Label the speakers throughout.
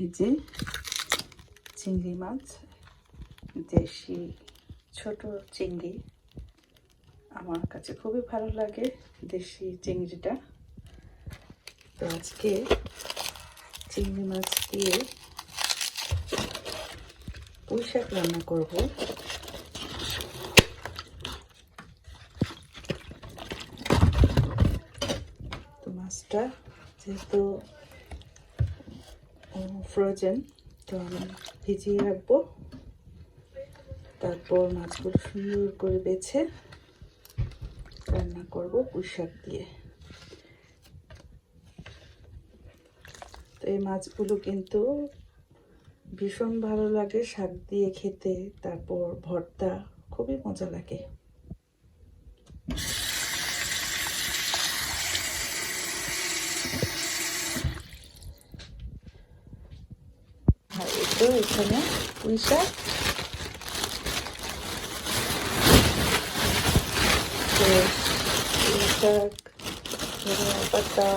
Speaker 1: এই চিংড়ি মাছ, দেশি ছোট চিংড়ি। আমার কাছে খুবই ভালো লাগে দেশি চিংড়িটা। তো আজকে চিংড়ি মাছ দিয়ে পুঁই শাক রান্না করব। তো মাছটা যেহেতু ফ্রোজেন। তো আমি ভিজিয়ে রাখব। তারপর মাছগুলো সুন্দর করে বেছে রান্না করব পুঁই শাক দিয়ে। তো এই মাছগুলো কিন্তু ভীষণ ভালো লাগে শাক দিয়ে খেতে। তারপর ভর্তা, খুবই মজা লাগে। আর এই তো এখানে পুঁই শাক পুঁই শাক ধনিয়া পাতা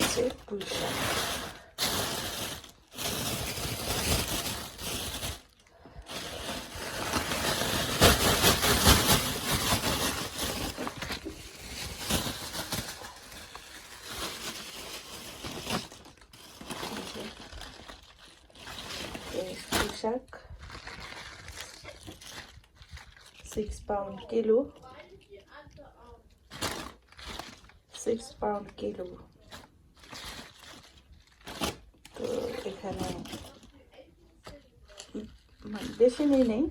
Speaker 1: হচ্ছে পুঁই শাক এই পুঁই শাক six pound kilo six pound kilo তো এখানে মানে বেশি নিয়ে নেই,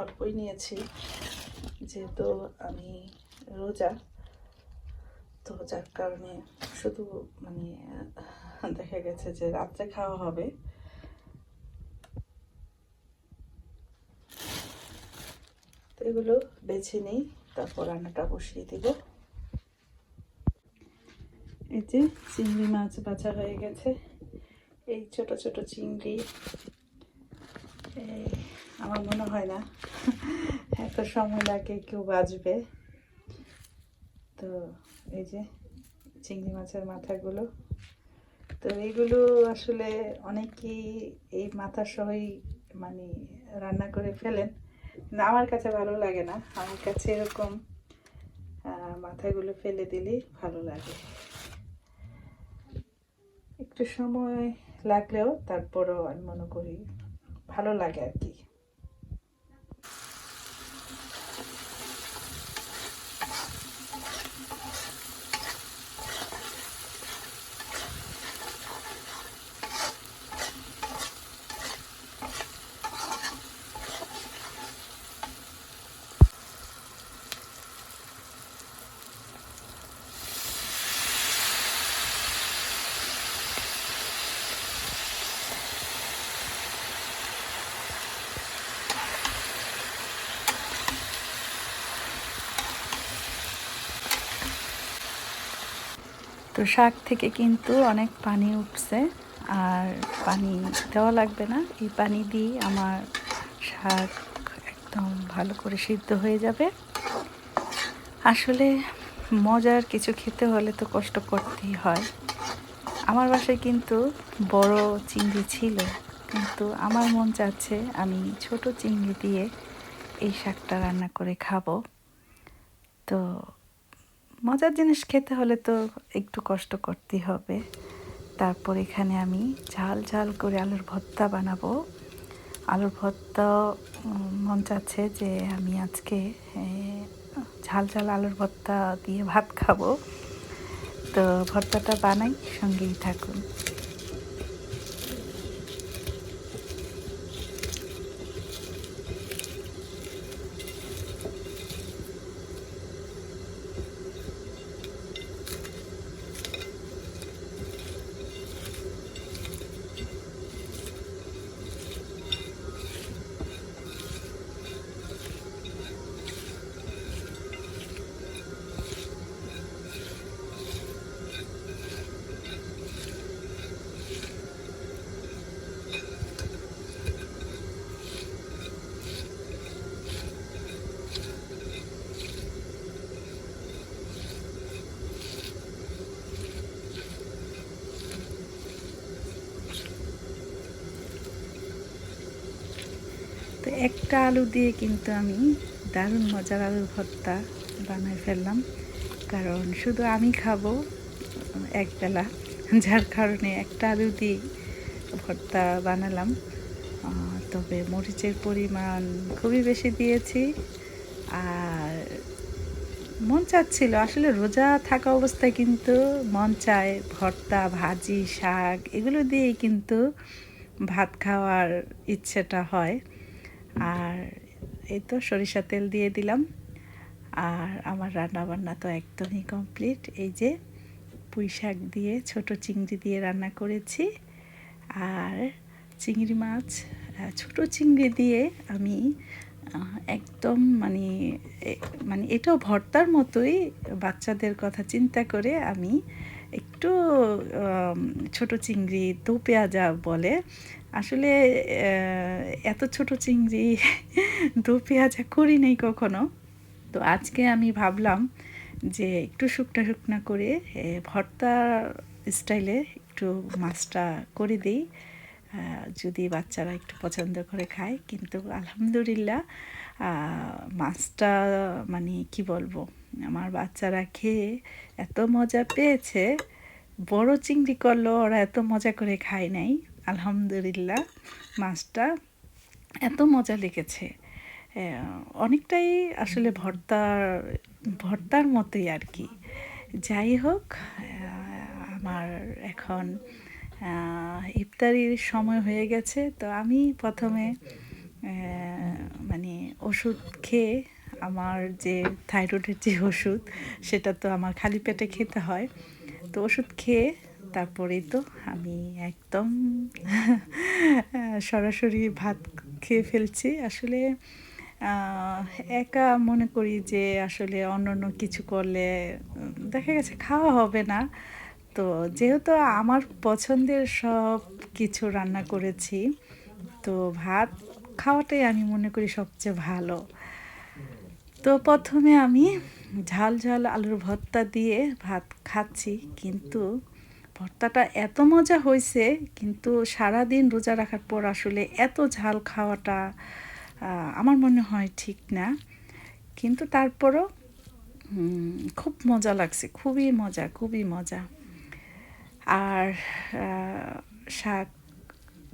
Speaker 1: অল্পই নিয়েছি। যেহেতু আমি রোজা, তো যার কারণে শুধু মানে দেখা গেছে যে রাত্রে খাওয়া হবে। এগুলো বেছে নিই, তারপর রান্নাটা বসিয়ে দিব। এই যে চিংড়ি মাছ বাছা হয়ে গেছে। এই ছোট ছোট চিংড়ি, এই আমার মনে হয় না, এত সময় লাগে কেউ বাজবে তো এই যে চিংড়ি মাছের মাথাগুলো। তো এইগুলো আসলে অনেকেই এই মাথা সহই মানে রান্না করে ফেলেন। কিন্তু আমার কাছে ভালো লাগে না। আমার কাছে এরকম মাথাগুলো ফেলে দিলেই ভালো লাগে। একটু সময় লাগলেও তারপরও আমি মনে করি ভালো লাগে আর কি। তো শাক থেকে কিন্তু অনেক পানি উঠছে আর পানি দেওয়া লাগবে না। এই পানি দিয়ে আমার শাক একদম ভালো করে সিদ্ধ হয়ে যাবে। আসলে মজার কিছু খেতে হলে তো কষ্ট করতেই হয়। আমার বাসায় কিন্তু বড় চিংড়ি ছিল, কিন্তু আমার মন চাচ্ছে আমি ছোট চিংড়ি দিয়ে এই শাকটা রান্না করে খাব। তো মজার জিনিস খেতে হলে তো একটু কষ্ট করতেই হবে। তারপর এখানে আমি ঝাল ঝাল করে আলুর ভর্তা বানাবো। আলুর ভর্তা মন চাচ্ছে যে আমি আজকে ঝাল ঝাল আলুর ভর্তা দিয়ে ভাত খাব। তো ভর্তাটা বানাই, সঙ্গেই থাকুন। একটা আলু দিয়ে কিন্তু আমি দারুণ মজার আলুর ভর্তা বানাই ফেললাম। কারণ শুধু আমি খাব একবেলা, যার কারণে একটা আলু দিয়ে ভর্তা বানালাম। তবে মরিচের পরিমাণ খুবই বেশি দিয়েছি। আর মন চাচ্ছিল, আসলে রোজা থাকা অবস্থায় কিন্তু মন চায় ভর্তা, ভাজি, শাক, এগুলো দিয়েই কিন্তু ভাত খাওয়ার ইচ্ছেটা হয়। আর এই তো সরিষা তেল দিয়ে দিলাম। আর আমার রান্না বান্না তো একদমই কমপ্লিট। এই যে পুঁই শাক দিয়ে ছোট চিংড়ি দিয়ে রান্না করেছি। আর চিংড়ি মাছ ছোট চিংড়ি দিয়ে আমি একদম মানে মানে এটাও ভর্তার মতোই বাচ্চাদের কথা চিন্তা করে আমি একটু ছোট চিংড়ি দু পেঁয়াজা বলে। আসলে এত ছোট চিংড়ি দু পেঁয়াজা করি নেই কখনো। তো আজকে আমি ভাবলাম যে একটু শুকনা শুকনা করে ভর্তা স্টাইলে একটু মাছটা করে দিই। যদি বাচ্চারা একটু পছন্দ করে খায়। কিন্তু আলহামদুলিল্লাহ মাছটা মানে কি বলব, আমার বাচ্চারা খেয়ে এত মজা পেয়েছে, বড় চিংড়ি করল, ওরা এত মজা করে খায় নাই। আলহামদুলিল্লাহ, মাছটা এত মজা লেগেছে। অনেকটাই আসলে ভর্তার ভর্তার মতোই আর কি। যাই হোক আমার এখন ইফতারির সময় হয়ে গেছে, তো আমি প্রথমে মানে ওষুধ খেয়ে আমার যে থাইরয়েডের যে ওষুধ, সেটা তো আমার খালি পেটে খেতে হয়। তো ওষুধ খেয়ে তারপরেই তো আমি একদম, সরাসরি ভাত খেয়ে ফেলছি। আসলে একা মনে করি যে আসলে অন্য অন্য কিছু করলে, দেখা গেছে খাওয়া হবে না। তো যেহেতু আমার পছন্দের সব কিছু রান্না করেছি, তো ভাত খাওয়াটাই আমি মনে করি সবচেয়ে ভালো। তো প্রথমে আমি ঝাল ঝাল আলুর ভর্তা দিয়ে ভাত খাচ্ছি, কিন্তু ভর্তাটা এত মজা হয়েছে, কিন্তু সারা দিন রোজা রাখার পর আসলে এত ঝাল খাওয়াটা আমার মনে হয় ঠিক না। কিন্তু তারপরও খুব মজা লাগছে, খুবই মজা খুবই মজা। আর শাক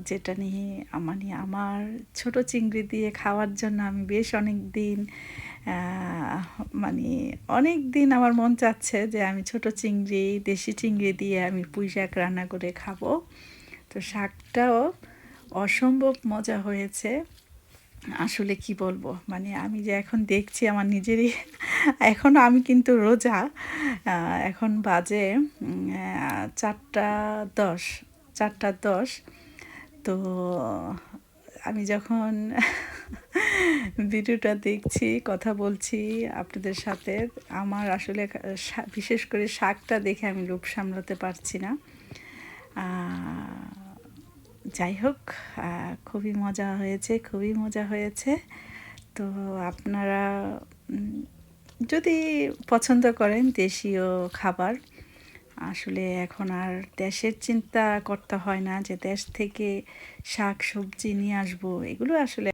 Speaker 1: যেটা নিয়ে মানে আমার ছোট চিংড়ি দিয়ে খাওয়ার জন্য আমি বেশ অনেক দিন মানে অনেক দিন আমার মন চাচ্ছে যে আমি ছোট চিংড়ি, দেশি চিংড়ি দিয়ে আমি পুঁই শাক রান্না করে খাব। তো শাকটাও অসম্ভব মজা হয়েছে। আসলে কি বলব? মানে আমি যে এখন দেখছি আমার নিজেরই এখনও আমি কিন্তু রোজা এখন বাজে চারটা দশ চারটা দশ। তো আমি যখন ভিডিওটা দেখছি, কথা বলছি আপনাদের সাথে, আমার আসলে বিশেষ করে শাকটা দেখে আমি লোভ সামলাতে পারছি না। যাই হোক খুবই মজা হয়েছে, খুবই মজা হয়েছে। তো আপনারা যদি পছন্দ করেন দেশীয় খাবার, আসলে এখন আর দেশের চিন্তা করতে হয় না যে দেশ থেকে শাক সবজি নিয়ে আসব, এগুলো আসলে